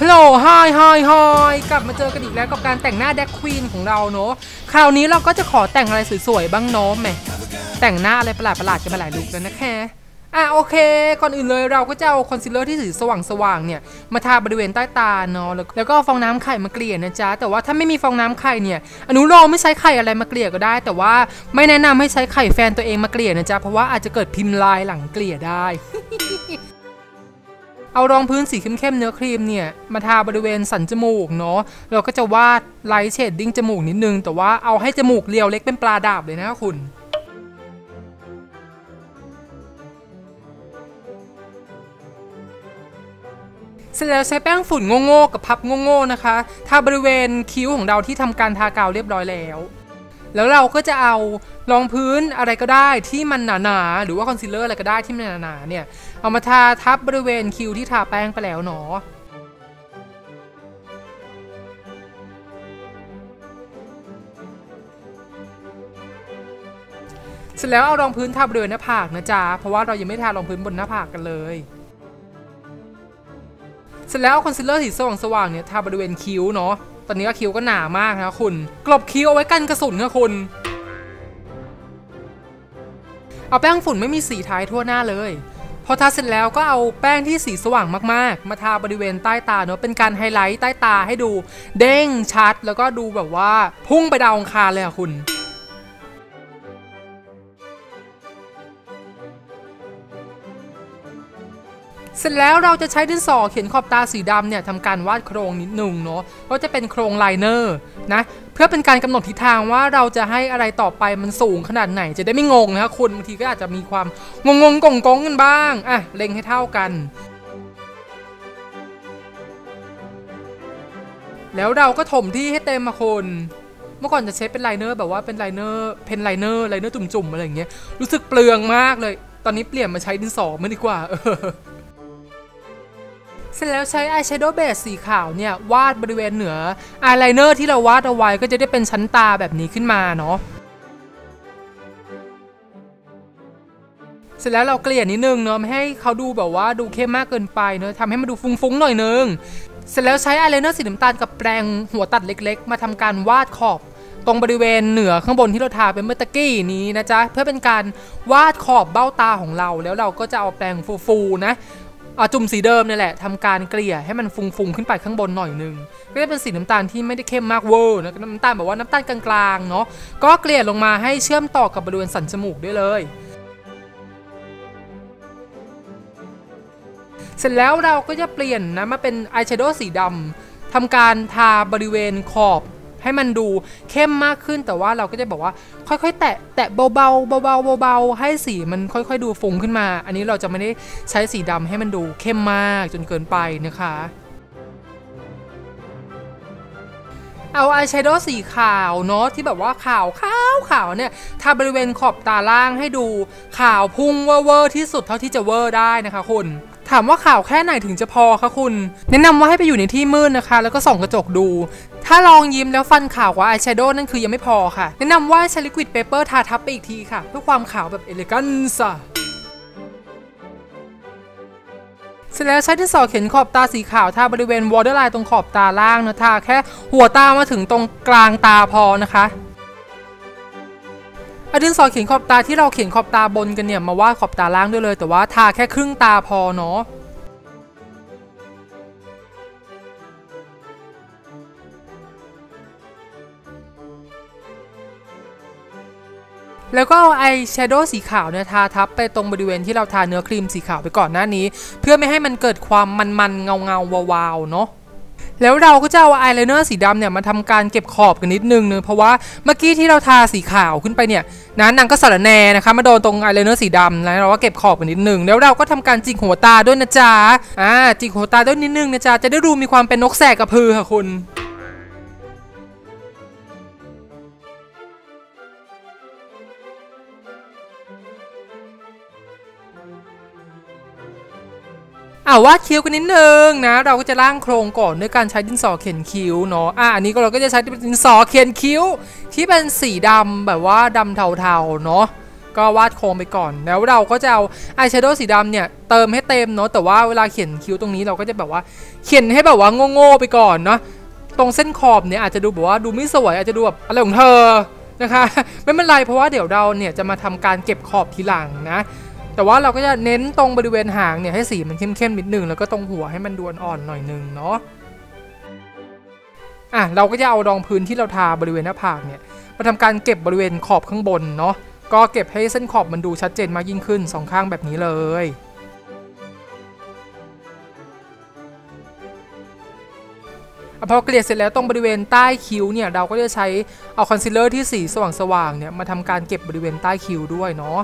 ฮัลโหลไฮไฮไฮกลับมาเจอกันอีกแล้วกับการแต่งหน้าแดกควีนของเราเนอะคราวนี้เราก็จะขอแต่งอะไรสวยๆบ้างเนาะแหมแต่งหน้าอะไรประหลาดๆกันมาหลายลุคแล้วนะแคะอะโอเค ก่อนอื่นเลยเราก็จะเอาคอนซีลเลอร์ที่สีสว่างๆเนี่ย มาทาบริเวณใต้ตาเนาะ แล้วก็ฟองน้ำไข่มาเกลี่ยนะจ๊ะ แต่ว่าถ้าไม่มีฟองน้ำไข่เนี่ย อนุโลมไม่ใช้ไข่อะไรมาเกลี่ยก็ได้ แต่ว่าไม่แนะนำให้ใช้ไข่แฟนตัวเองมาเกลี่ยนะจ๊ะ เพราะว่าอาจจะเกิดพิมพ์ลายหลังเกลี่ยได้ เอารองพื้นสีเข้มๆเนื้อครีมเนี่ย มาทาบริเวณสันจมูกเนาะเราก็จะวาดไลท์เชดดิ้งจมูกนิดนึง แต่ว่าเอาให้จมูกเรียวเล็กเป็นปลาดาบเลยนะคุณเสร็จแล้วใช้แป้งฝุ่นโง่ๆกับพับโง่ๆนะคะ ทาบริเวณคิ้วของเราที่ทำการทากาวเรียบร้อยแล้ว แล้วเราก็จะเอารองพื้นอะไรก็ได้ที่มันหนาๆหรือว่าคอนซีลเลอร์อะไรก็ได้ที่มันหนาๆเนี่ย เอามาทาทับบริเวณคิ้วที่ทาแป้งไปแล้วเนาะเสร็จแล้วเอารองพื้นทาบริเวณหน้าผากนะจ๊ะ เพราะว่าเรายังไม่ทารองพื้นบนหน้าผากกันเลย เสร็จแล้วเอาคอนซีลเลอร์สีสว่างๆเนี่ยทาบริเวณคิ้วเนาะ ตอนนี้ก็คิ้วก็หนามากนะคุณ กลบคิ้วเอาไว้กันกระสุนนะคุณ เอาแป้งฝุ่นไม่มีสีท้ายทั่วหน้าเลย พอทาเสร็จแล้วก็เอาแป้งที่สีสว่างมากๆ มาทาบริเวณใต้ตาเนาะเป็นการไฮไลท์ใต้ตาให้ดู เด้งชัดแล้วก็ดูแบบว่า พุ่งไปดาวองคารเลยอะคุณ เสร็จแล้วเราจะใช้ดินสอเขียนขอบตาสีดำเนี่ยทำการวาดโครงนิดหนึ่งเนาะก็จะเป็นโครงไลเนอร์นะเพื่อเป็นการกำหนดทิศทางว่าเราจะให้อะไรต่อไปมันสูงขนาดไหนจะได้ไม่งงนะคะคุณบางทีก็อาจจะมีความงงงงกงๆกันบ้างอะเล็งให้เท่ากัน แล้วเราก็ถมที่ให้เต็มมาคนเมื่อก่อนจะใช้เป็นไลเนอร์แบบว่าเป็นไลเนอร์เพนไลเนอร์ไลเนอร์จุ่มๆอะไรอย่างเงี้ยรู้สึกเปลืองมากเลย ตอนนี้เปลี่ยนมาใช้ดินสอมันดีกว่าเออ เสร็จแล้วใช้อายแชโดว์เบสสีขาวเนี่ย วาดบริเวณเหนืออายไลเนอร์ที่เราวาดเอาไว้ก็จะได้เป็นชั้นตาแบบนี้ขึ้นมาเนาะเสร็จแล้วเราเกลี่ยนิดนึงเนาะไม่ให้เขาดูแบบว่าดูเข้มมากเกินไปเนาะทำให้มันดูฟุ้งๆหน่อยนึง เสร็จแล้วใช้อายไลเนอร์สีน้ำตาลกับแปรงหัวตัดเล็ก ๆ มาทำการวาดขอบตรงบริเวณเหนือข้างบนที่เราทาเป็นเมื่อตะกี้นี้นะจ๊ะ เพื่อเป็นการวาดขอบเบ้าตาของเรา แล้วเราก็จะเอาแปรงฟูๆนะ อจุ่มสีเดิมนี่แหละทำการเกลี่ยให้มันฟุงๆขึ้นไปข้างบนหน่อยนึงก็จะเป็นสีน้ำตาลที่ไม่ได้เข้มมากเวอร์นะน้ำตาลแบบว่าน้ำตาลกลางๆเนาะก็เกลี่ยลงมาให้เชื่อมต่อกับบริเวณสันจมูกได้เลยเสร็จแล้วเราก็จะเปลี่ยนนะมาเป็นอายแชโดว์สีดำทำการทาบริเวณขอบ ให้มันดูเข้มมากขึ้นแต่ว่าเราก็จะบอกว่าค่อยๆ แตะแตะเบาๆเบาๆเบาๆให้สีมันค่อยๆ ดูฟุ้งขึ้นมา อันนี้เราจะไม่ได้ใช้สีดำให้มันดูเข้มมากจนเกินไปนะคะเอาอายแชโดว์สีขาวเนาะที่แบบว่าขาวขาวขาวเนี่ยทาบริเวณขอบตาล่างให้ดูขาวพุ่งเวอร์ที่สุดเท่าที่จะเวอร์ได้นะคะคุณ ถามว่าข่าวแค่ไหนถึงจะพอคะคุณ แนะนำว่าให้ไปอยู่ในที่มืดนนะคะ แล้วก็ส่องกระจกดู ถ้าลองยิ้มแล้วฟันขาวกว่าอายแชโดว์นั่นคือยังไม่พอค่ะ แนะนำว่าใช้ลิควิดเปเปอร์ทาทับไปอีกทีค่ะ เพื่อความขาวแบบเอเลกันซ่ะเสร็จแล้วใช้ดินสอเขียนขอบตาสีขาวทาบริเวณวอเตอร์ไลน์ตรงขอบตาล่างนะทาแค่หัวตามาถึงตรงกลางตาพอนะคะเอาดินสอเขียนขอบตาที่เราเขียนขอบตาบนกันเนี่ย มาวาดขอบตาล่างด้วยเลย แต่ว่าทาแค่ครึ่งตาพอเนาะ แล้วก็เอาอายแชโดว์สีขาวเนี่ยทาทับไปตรงบริเวณที่เราทาเนื้อครีมสีขาวไปก่อนหน้านี้ เพื่อไม่ให้มันเกิดความมันๆเงาๆวาวๆเนาะแล้วเราก็จะเอาอายไลเนอร์สีดำเนี่ยมาทำการเก็บขอบกันนิดนึงเนอะเพราะว่าเมื่อกี้ที่เราทาสีขาวขึ้นไปเนี่ยนะนางก็สารแนนะคะมาโดนตรงอายไลเนอร์สีดำแล้วเราก็เก็บขอบกันนิดนึง แล้วเราก็ทำการจิกหัวตาด้วยนะจ๊ะอ่าจิกหัวตาด้วยนิดนึงนะจ๊ะจะได้ดูมีความเป็นนกแสกกระพือค่ะคุณ อ่าวาดคิ้วกันนิดนึงนะ เราก็จะร่างโครงก่อนด้วยการใช้ดินสอเขียนคิ้วเนาะอะอันนี้ก็เราก็จะใช้ดินสอเขียนคิ้ว ที่เป็นสีดำแบบว่าดำเทาๆเนาะก็วาดโครงไปก่อน แล้วเราก็จะเอาอายแชโดว์สีดำเนี่ยเติมให้เต็มเนาะแต่ว่าเวลาเขียนคิ้วตรงนี้เราก็จะแบบว่า เขียนให้แบบว่าโง่ๆไปก่อนเนาะตรงเส้นขอบเนี่ยอาจจะดูแบบว่าดูไม่สวยอาจจะดูแบบอะไรของเธอนะคะ ไม่เป็นไรเพราะว่าเดี๋ยวเราเนี่ยจะมาทำการเก็บขอบทีหลังนะ แต่ว่าเราก็จะเน้นตรงบริเวณหางเนี่ยให้สีมันเข้มๆนิดนึงแล้วก็ตรงหัวให้มันดวนอ่อนหน่อยนึงเนาะอะเราก็จะเอารองพื้นที่เราทาบริเวณหน้าผากเนี่ยมาทำการเก็บบริเวณขอบข้างบนเนาะก็เก็บให้เส้นขอบมันดูชัดเจนมากยิ่งขึ้นสองข้างแบบนี้เลยอะพอเกลี่ยเสร็จแล้วตรงบริเวณใต้คิ้วเนี่ยเราก็จะใช้เอาคอนซีลเลอร์ที่สีสว่างๆเนี่ยมาทำการเก็บบริเวณใต้คิ้วด้วยเนาะ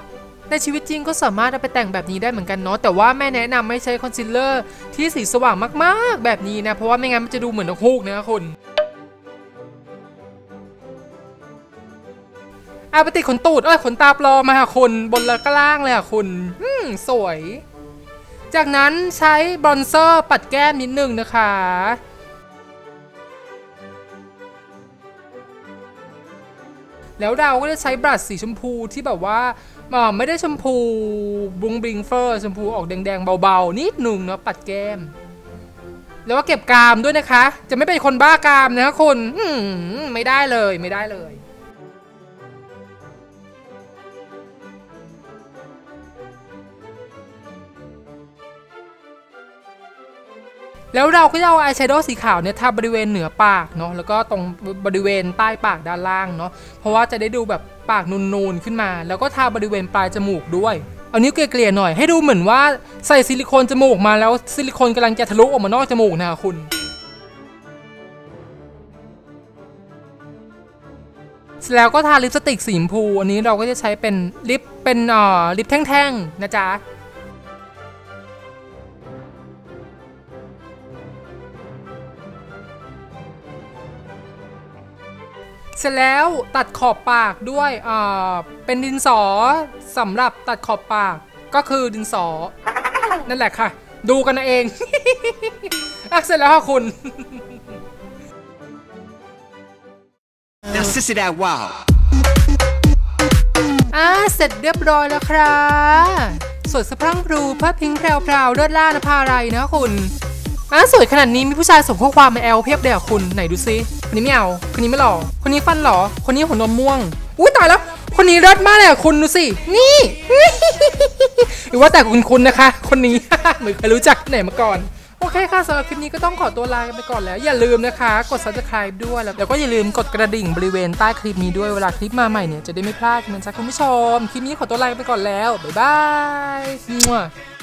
ในชีวิตจริงก็สามารถเอาไปแต่งแบบนี้ได้เหมือนกันเนาะแต่ว่าแม่แนะนำไม่ใช้คอนซีลเลอร์ที่สีสว่างมากๆ แบบนี้นะ เพราะว่าไม่งั้นมันจะดูเหมือนนกฮูกนะคุณอาปติขนตูดเอ้ยขนตาปลอมมาค่ะคุณบนและก็ล่างเลยค่ะคุณอืมสวย จากนั้นใช้บรอนเซอร์ปัดแก้มนิดนึงนะคะแล้วเราก็จะใช้บรัชสีชมพูที่แบบว่า ไม่ได้ชมพูบุงบิงเฟอร์ชมพูออกแดงๆเบาๆนิดหนึ่งเนาะปัดแก้ม แล้วก็เก็บกามด้วยนะคะ จะไม่เป็นคนบ้ากามนะคะคุณไม่ได้เลยไม่ได้เลย แล้วเราก็จะเอาอายแชโดว์สีขาวเนี่ยทาบริเวณเหนือปากเนาะแล้วก็ตรงบริเวณใต้ปากด้านล่างเนาะเพราะว่าจะได้ดูแบบปากนูนๆขึ้นมา แล้วก็ทาบริเวณปลายจมูกด้วยเอานิ้วเกลี่ยๆหน่อยให้ดูเหมือนว่าใส่ซิลิโคนจมูกมาแล้วซิลิโคนกำลังจะทะลุออกมานอกจมูกนะคุณ เสร็จแล้วก็ทาลิปสติกสีชมพู อันนี้เราก็จะใช้เป็นลิปเป็นอ่อลิปแท่งๆนะจ๊ะ เสร็จแล้วตัดขอบปากด้วยเอ่อเป็นดินสอสำหรับตัดขอบปากก็คือดินสอ นั่นแหละค่ะ ดูกันเอาเองอะเสร็จแล้วค่ะคุณ Now, sissy that wow. อ่าเสร็จเรียบร้อยแล้วครับสวยสะพรั่งพรูพระพริ้งแพรวพราวเลิศล่านะพาอะไรนะคุณ อ่าสวยขนาดนี้มีผู้ชายส่งข้อความมาแอลเพียบเลยอะคุณไหนดูซิคนนี้ไม่เอาคนนี้ไม่หล่อคนนี้ฟันหล่อคนนี้หัวนมม่วงอุ้ยตายแล้วคนนี้เลิศมากเลยอะคุณดูสิ นี่หรือว่าแต่คุณคุณนะคะ คนนี้เหมือนเคยรู้จักไหนมาก่อน โอเคค่ะสำหรับคลิปนี้ก็ต้องขอตัวลาไปก่อนแล้ว อย่าลืมนะคะ กด subscribe ด้วยแล้วก็อย่าลืมกดกระดิ่งบริเวณใต้คลิปนี้ด้วยเวลาคลิปมาใหม่เนี่ยจะได้ไม่พลาดนะจ๊ะคุณผู้ชม คลิปนี้ขอตัวลาไปก่อนแล้ว บ๊ายบาย